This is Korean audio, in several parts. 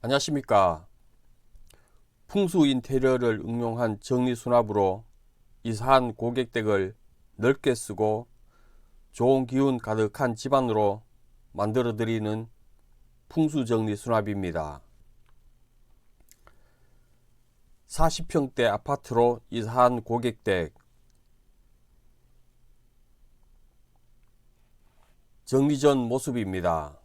안녕하십니까. 풍수 인테리어를 응용한 정리수납으로 이사한 고객댁을 넓게 쓰고 좋은 기운 가득한 집안으로 만들어 드리는 풍수 정리 수납입니다. 40평대 아파트로 이사한 고객댁 정리 전 모습입니다.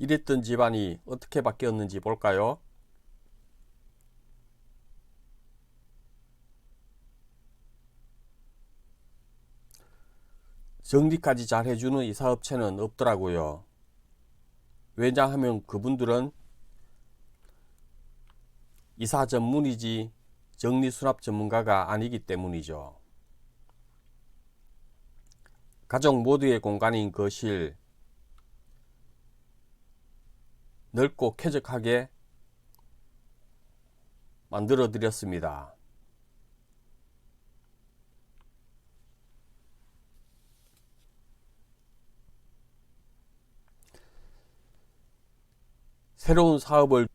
이랬던 집안이 어떻게 바뀌었는지 볼까요? 정리까지 잘 해주는 이사업체는 없더라고요. 왜냐하면 그분들은 이사 전문이지 정리 수납 전문가가 아니기 때문이죠. 가족 모두의 공간인 거실, 넓고 쾌적하게 만들어 드렸습니다. 새로운 사업을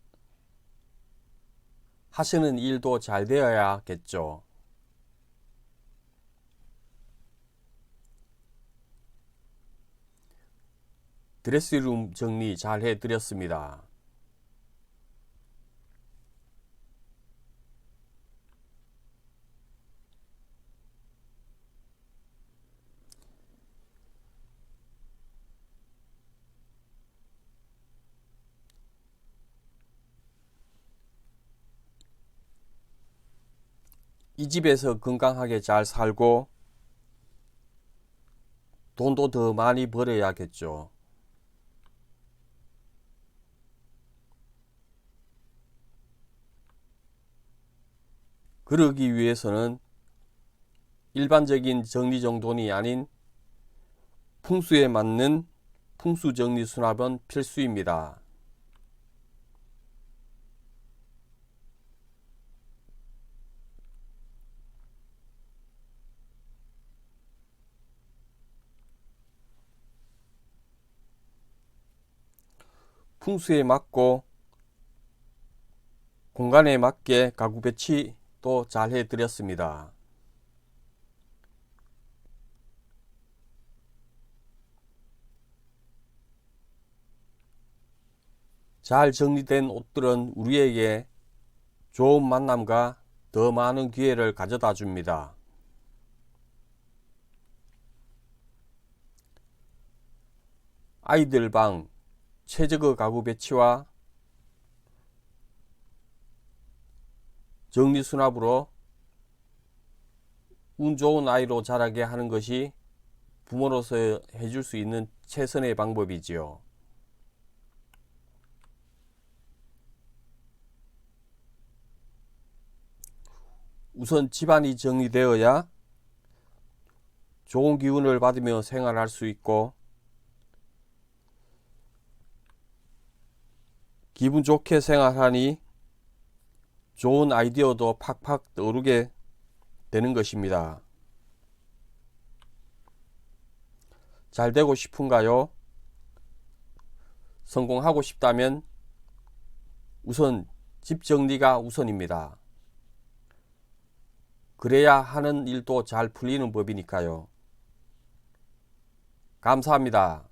하시는 일도 잘 되어야겠죠. 드레스룸 정리 잘 해드렸습니다. 이 집에서 건강하게 잘 살고 돈도 더 많이 벌어야겠죠. 그러기 위해서는 일반적인 정리정돈이 아닌 풍수에 맞는 풍수정리 수납은 필수입니다. 풍수에 맞고 공간에 맞게 가구 배치 도잘 해드렸습니다. 잘 정리된 옷들은 우리에게 좋은 만남과 더 많은 기회를 가져다 줍니다. 아이들 방 최저거 가구 배치와 정리 수납으로 운 좋은 아이로 자라게 하는 것이 부모로서 해줄 수 있는 최선의 방법이지요. 우선 집안이 정리되어야 좋은 기운을 받으며 생활할 수 있고 기분 좋게 생활하니 좋은 아이디어도 팍팍 떠오르게 되는 것입니다. 잘 되고 싶은가요? 성공하고 싶다면 우선 집 정리가 우선입니다. 그래야 하는 일도 잘 풀리는 법이니까요. 감사합니다.